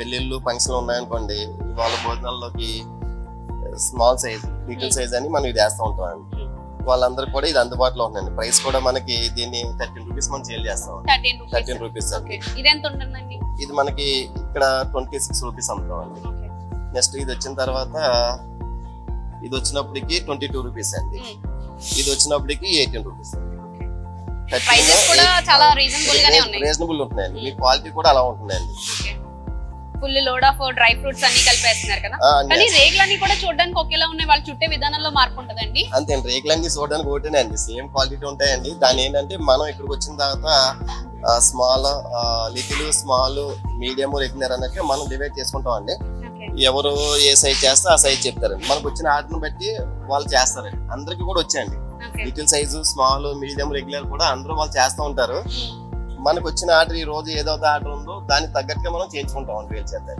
పెళ్ళిళ్ళు ఫంక్షన్లు ఉన్నాయనుకోండి వాళ్ళ భోజనాల్లోకి స్మాల్ సైజ్ లిటిల్ సైజ్ అని మనం ఇది వేస్తూ ఉంటాం అండి. వాళ్ళందరూ కూడా ఇది అందుబాటులో ఉందండి. ప్రైస్ కూడా మనకి దీన్ని థర్టీన్ రూపీస్ మనం సేల్ చేస్తాం థర్టీన్ రూపీస్ అండి ఇది మనకి ఇక్కడ ట్వంటీ సిక్స్ రూపీస్ అమ్ముతాం అండి. ఓకే నెక్స్ట్ ఇది వచ్చిన తర్వాత ఇది వచ్చినప్పటికి ట్వంటీ టూ రూపీస్ అండి ఇది వచ్చినప్పటికి ఎయిటీన్ రూపీస్ చాలా రీజనబుల్ ఉంటున్నాయండి. మీ క్వాలిటీ కూడా అలా ఉంటుందండి full load of dry fruits అన్ని కలిపేస్తున్నారు కదా. కానీ రేగులన్నీ కూడా చూడడానికి ఒకేలా ఉన్నాయి. వాళ్ళు చుట్టే విధానంలో మార్పు ఉంటదండి అంతే అండి రేకులన్నీ చూడడానికి ఒకటేనే అండి. సేమ్ క్వాలిటీ ఉంటాయండి. దాని ఏంటంటే మనం ఇక్కడికి వచ్చిన తర్వాత small little small medium regular అన్నట్టు మనం డివైడ్ చేసుకుంటాం అండి ఎవరు ఏ సైజ్ చేస్తే ఆ సైజ్ చెప్తారండి. మనకు వచ్చిన ఆర్డర్ని బట్టి వాళ్ళు చేస్తారండి. అందరికి కూడా వచ్చాయండి. Little size small medium regular కూడా అందరూ వాళ్ళు చేస్తూ ఉంటారు. మనకు వచ్చిన ఆర్డర్ ఈ రోజు ఏదో ఆర్డర్ ఉందో దానికి తగ్గట్టుగా మనం చేయించుకుంటాం అండి వీల్ చేద్దాం